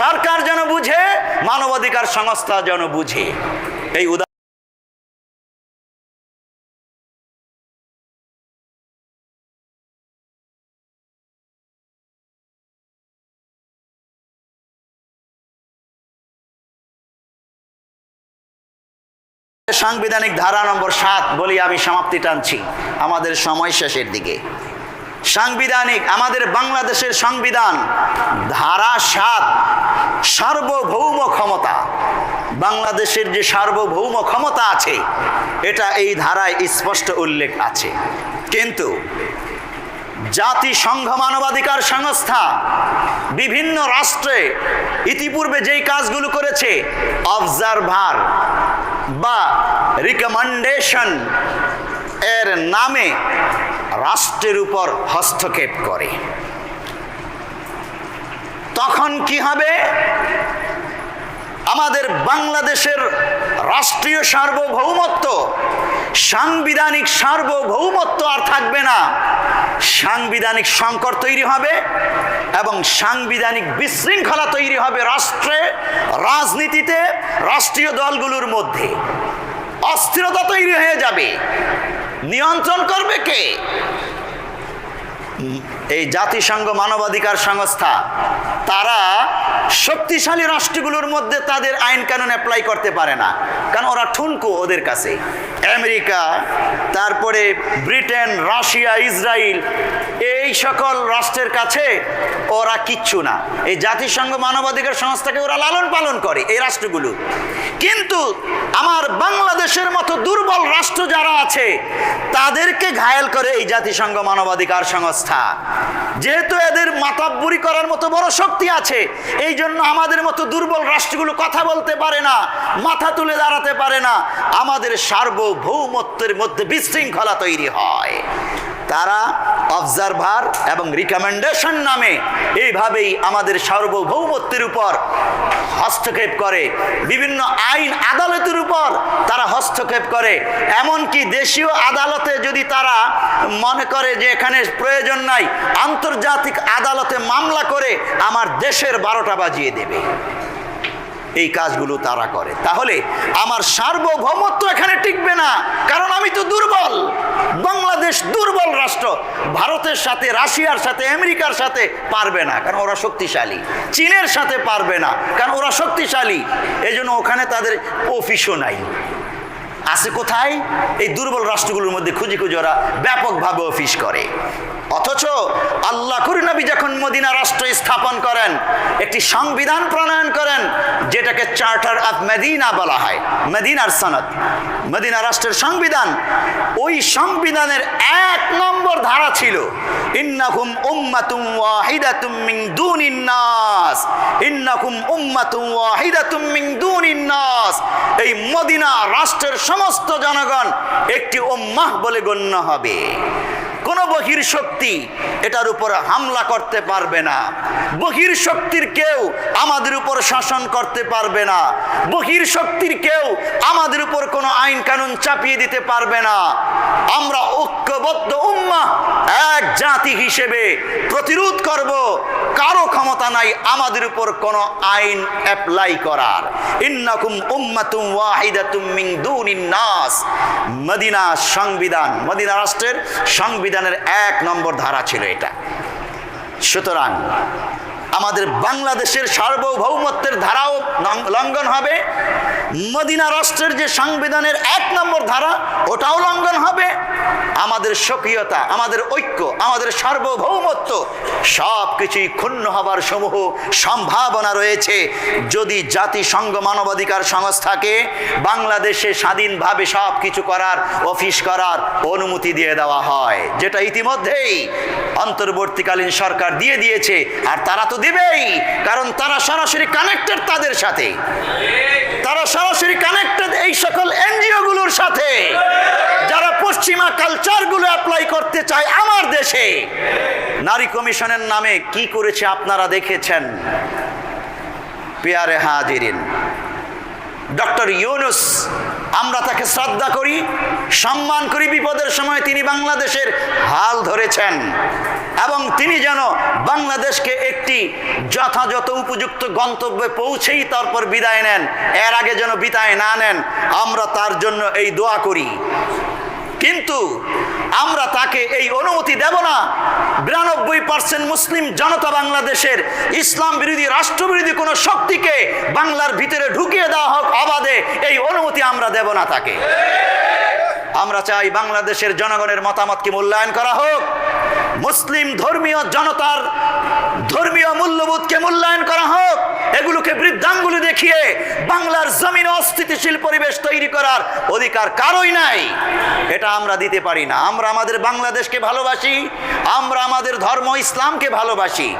সরকার যেন বুঝে, মানবাধিকার সংস্থা যেন বুঝে। এই উদাহরণ সাংবিধানিক ধারা নম্বর সাত বলি আমি সমাপ্তি টানছি। আমাদের সময় শেষের দিকে। সাংবিধানিক, আমাদের বাংলাদেশের সংবিধান, ধারা সাত, সার্বভৌম ক্ষমতা। বাংলাদেশের যে সার্বভৌম ক্ষমতা আছে, এটা এই ধারায় স্পষ্ট উল্লেখ আছে। কিন্তু জাতিসংঘ মানবাধিকার সংস্থা বিভিন্ন রাষ্ট্রে ইতিপূর্বে যেই কাজগুলো করেছে অবজারভার বা রিকমেন্ডেশন এর নামে রাষ্ট্রের উপর হস্তক্ষেপ করে। তখন কি হবে? আমাদের বাংলাদেশের রাষ্ট্রীয় সার্বভৌমত্ব, সাংবিধানিক সার্বভৌমত্ব আর থাকবে না। সাংবিধানিক সংকট তৈরি হবে এবং সাংবিধানিক বিশৃঙ্খলা তৈরি হবে রাষ্ট্রে, রাজনীতিতে, রাষ্ট্রীয় দলগুলোর মধ্যে। অস্থিরতা তৈরি হয়ে যাবে। নিয়ন্ত্রণ করবে কে? এই জাতিসংঘ মানবাধিকার সংস্থা তারা শক্তিশালী রাষ্ট্রগুলোর মধ্যে তাদের আইন কানুন অ্যাপ্লাই করতে পারে না। কারণ ওরা ঠুনকো ওদের কাছে। আমেরিকা, তারপরে ব্রিটেন, রাশিয়া ইসরায়েল এই সকল রাষ্ট্রের কাছে ওরা কিচ্ছু না। এই জাতিসংঘ মানবাধিকার সংস্থাকে ওরা লালন পালন করে এই রাষ্ট্রগুলো। কিন্তু আমার বাংলাদেশের মতো দুর্বল রাষ্ট্র যারা আছে, তাদেরকে ঘায়েল করে এই জাতিসংঘ মানবাধিকার সংস্থা। যেহেতু এদের মাতাব্বুরি করার মতো বড় শক্তি আছে, এই জন্য আমাদের মতো দুর্বল রাষ্ট্রগুলো কথা বলতে পারে না, মাথা তুলে দাঁড়াতে পারে না। আমাদের সার্বভৌমত্বের মধ্যে বিশৃঙ্খলা তৈরি হয়। তারা অবজারভার এবং রিকমেন্ডেশন নামে এইভাবেই আমাদের সার্বভৌমত্বের উপর হস্তক্ষেপ করে, বিভিন্ন আইন আদালতের উপর তারা হস্তক্ষেপ করে। এমনকি দেশীয় আদালতে যদি তারা মনে করে যে এখানে প্রয়োজন নাই, আন্তর্জাতিক আদালতে মামলা করে আমার দেশের বারোটা বাজিয়ে দেবে। এই কাজগুলো তারা করে। তাহলে আমার সার্বভৌমত্ব এখানে টিকবে না, কারণ আমি তো দুর্বল। বাংলাদেশ দুর্বল রাষ্ট্র, ভারতের সাথে, রাশিয়ার সাথে, আমেরিকার সাথে পারবে না, কারণ ওরা শক্তিশালী। চীনের সাথে পারবে না, কারণ ওরা শক্তিশালী। এই জন্য ওখানে তাদের অফিসও নাই। আছে কোথায়? এই দুর্বল রাষ্ট্রগুলোর মধ্যে খুঁজে খুঁজে ওরা ব্যাপকভাবে অফিস করে। অথচ আল্লাহ নবী যখন মদিনা রাষ্ট্র স্থাপন করেন, একটি সংবিধান প্রণয়ন করেন, যেটাকে চার্টার অফ মেদিনা বলা হয়, মেদিনার সনদ। মদিনা রাষ্ট্রের সংবিধান, ওই সংবিধানের এক নম্বর ধারা ছিল, ইন্নাকুম উম্মাতুম ওয়াহিদাতুম মিন দুনিন নাস ইন্নাকুম উম্মাতুম ওয়াহিদাতুম মিন দুনিন নাস এই মদিনা রাষ্ট্রের সমস্ত জনগণ একটি ওম্মাহ বলে গণ্য হবে। কোনো বহির শক্তি এটার উপর হামলা করতে পারবে না। বহির শক্তির কেউ আমাদের উপর শাসন করতে পারবে না। বহির শক্তির কেউ আমাদের উপর কোনো আইন কানুন চাপিয়ে দিতে পারবে না। আমরা ঐক্যবদ্ধ উম্মা এক জাতি হিসেবে প্রতিরোধ করব, কারও ক্ষমতা নাই, আমাদের উপর কোন আইন অ্যাপ্লাই করার। ইন্নাকুম উম্মাতুম ওয়াহিদাতুম মিন দুনিন নাস। মদিনা সংবিধান, মদিনা রাষ্ট্রের সংবিধানের এক নম্বর ধারা ছিল এটা। সুতরাং আমাদের বাংলাদেশের সার্বভৌমত্বের ধারাও লঙ্ঘন হবে। মদিনা রাষ্ট্রের যে সংবিধানের এক নম্বর ধারা, ওটাও লঙ্ঘন হবে। আমাদের স্বকীয়তা, আমাদের ঐক্য, আমাদের সার্বভৌমত্ব সব কিছুই ক্ষুণ্ণ হবার সমূহ সম্ভাবনা রয়েছে। যদি জাতিসংঘ মানবাধিকার সংস্থাকে বাংলাদেশে স্বাধীনভাবে সব কিছু করার, অফিস করার অনুমতি দিয়ে দেওয়া হয়, যেটা ইতিমধ্যেই অন্তর্বর্তীকালীন সরকার দিয়ে দিয়েছে, আর তারা তো দিবেই, কারণ তারা সরাসরি কানেক্টেড তাদের সাথে। তারা সরাসরি কানেক্টেড এই সকল এনজিও গুলোর সাথে। যারা পশ্চিমা কালচারগুলো অ্যাপ্লাই করতে চায় আমার দেশে। নারী কমিশনের নামে কি করেছে আপনারা দেখেছেন? পেয়ারে হাজিরিন। ডক্টর ইউনুস, আমরা তাকে শ্রদ্ধা করি, সম্মান করি, বিপদের সময় তিনি বাংলাদেশের হাল ধরেছেন। এবং তিনি যেন বাংলাদেশকে একটি যথাযথ উপযুক্ত গন্তব্যে পৌঁছেই তারপর বিদায় নেন, এর আগে যেন বিদায় না নেন, আমরা তার জন্য এই দোয়া করি। কিন্তু আমরা তাকে এই অনুমতি দেব না। বিরানব্বই পার্সেন্ট মুসলিম জনতা বাংলাদেশের ইসলাম বিরোধী রাষ্ট্রবিরোধী কোনো শক্তিকে বাংলার ভিতরে ঢুকিয়ে দেওয়া হোক অবাধে, এই অনুমতি আমরা দেব না তাকে। আমরা চাই বাংলাদেশের জনগণের মতামতকে মূল্যায়ন করা হোক। মুসলিম ধর্মীয় জনতার ধর্মীয় মূল্যবোধকে মূল্যায়ন করা হোক, এগুলোকে বৃদ্ধাঙ্গুলি দেখিয়ে বাংলার জমিনে অস্থিতিশীল পরিবেশ তৈরি করার অধিকার কারোই নাই। এটা আমরা দিতে পারি না। আমরা আমাদের বাংলাদেশকে ভালোবাসি, আমরা আমাদের ধর্ম ইসলামকে ভালোবাসি।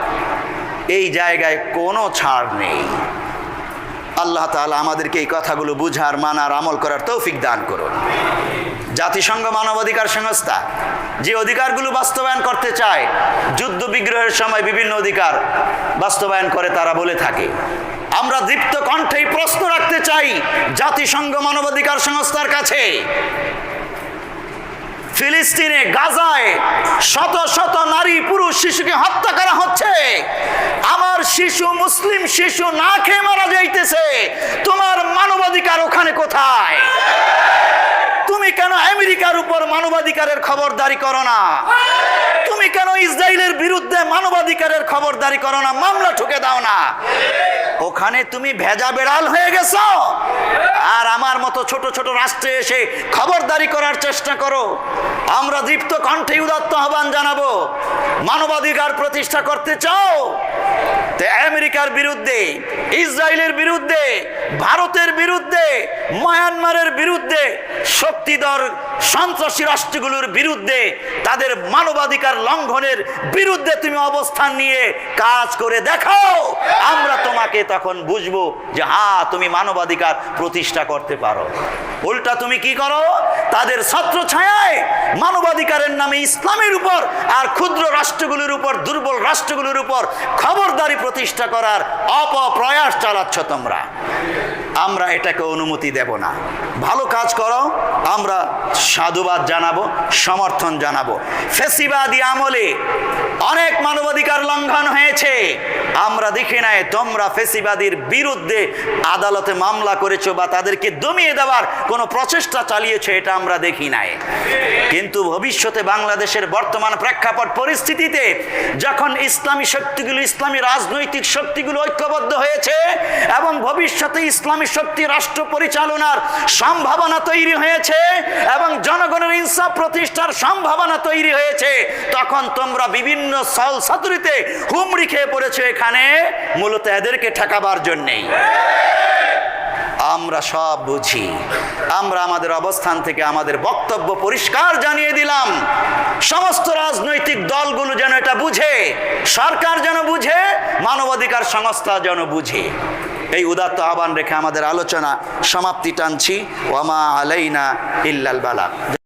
এই জায়গায় কোনো ছাড় নেই। আল্লাহ তাআলা আমাদেরকে এই কথাগুলো বুঝার, মানার, আমল করার তৌফিক দান করুন। জাতিসংঘ মানবাধিকার সংস্থা যে অধিকারগুলো বাস্তবায়ন করতে চায়, যুদ্ধ বিগ্রহের সময় বিভিন্ন অধিকার বাস্তবায়ন করে তারা বলে থাকে। আমরা দীপ্ত কণ্ঠেই প্রশ্ন রাখতে চাই জাতিসংঘ মানবাধিকার সংস্থার কাছে। ফিলিস্তিনে, গাজায় শত শত নারী, পুরুষ, শিশুকে হত্যা করা হচ্ছে। আমার শিশু মুসলিম শিশু না খেয়ে মারা যাইতেছে। তোমার মানবাধিকার ওখানে কোথায়? তুমি কেন আমেরিকার উপর মানবাধিকারের খবরদারি করো না? তুমি কেন ইসরায়েলের বিরুদ্ধে মানবাধিকারের খবরদারি করো না? মামলা ঠুকে দাও না। ওখানে তুমি ভেজা বেড়াল হয়ে গেছো। আর আমার মতো ছোট ছোট রাষ্ট্রে এসে খবরদারি করার চেষ্টা করো। আমরা দীপ্ত কণ্ঠে উদাত্ত আহ্বান জানাব, মানবাধিকার প্রতিষ্ঠা করতে চাও? আমেরিকার বিরুদ্ধে, ইসরায়েলের বিরুদ্ধে, ভারতের বিরুদ্ধে, মায়ানমারের বিরুদ্ধে, শক্তিধর সন্ত্রাসী রাষ্ট্রগুলোর বিরুদ্ধে, তাদের মানবাধিকার লঙ্ঘনের বিরুদ্ধে তুমি অবস্থান নিয়ে কাজ করে দেখাও। আমরা তোমাকে তখন বুঝব যে হ্যাঁ তুমি মানবাধিকার প্রতিষ্ঠা করতে পারো। উল্টা তুমি কি করো? তাদের ছত্র ছায়ায় মানবাধিকারের নামে ইসলামের উপর আর ক্ষুদ্র রাষ্ট্রগুলোর উপর, দুর্বল রাষ্ট্রগুলোর উপর খবরদারি প্রতিষ্ঠা করার অপপ্রয়াস চালাচ্ছ তোমরা। আমরা এটাকে অনুমতি দেব না। ভালো কাজ করো, আমরা সাধুবাদ জানাব, সমর্থন জানাব। ফেসিবাদী আমলে অনেক মানবাধিকার লঙ্ঘন হয়েছে। আমরা দেখি নাই, তোমরা ফেসিবাদীর বিরুদ্ধে আদালতে মামলা করেছ বা তাদেরকে দমিয়ে দেওয়ার কোনো প্রচেষ্টা চালিয়েছে, এটা আমরা দেখি নাই। কিন্তু ভবিষ্যতে বাংলাদেশের বর্তমান প্রেক্ষাপট পরিস্থিতিতে যখন ইসলামী শক্তিগুলো, ইসলামী রাজনৈতিক শক্তিগুলো ঐক্যবদ্ধ হয়েছে এবং ভবিষ্যতে ইসলামী শক্তি রাষ্ট্র পরিচালনার সম্ভাবনা তৈরি হয়েছে এবং জনগণের ইনসাফ প্রতিষ্ঠার সম্ভাবনা তৈরি হয়েছে, তখন তোমরা বিভিন্ন সল সাতুরিতে হুমড়ি খেয়ে পড়েছো এখানে মূলত এদেরকে ঠেকাবার জন্যেই। আমরা সব বুঝি। আমরা আমাদের অবস্থান থেকে আমাদের বক্তব্য পরিষ্কার জানিয়ে দিলাম। সমস্ত রাজনৈতিক দলগুলো যেন এটা বুঝে, সরকার যেন বুঝে, মানবাধিকার সংস্থা যেন বুঝে। এই উদাত্ত আহ্বান রেখে আমাদের আলোচনা সমাপ্তি টানছি। ওয়ামা আলাইনা ইল্লাল বালা।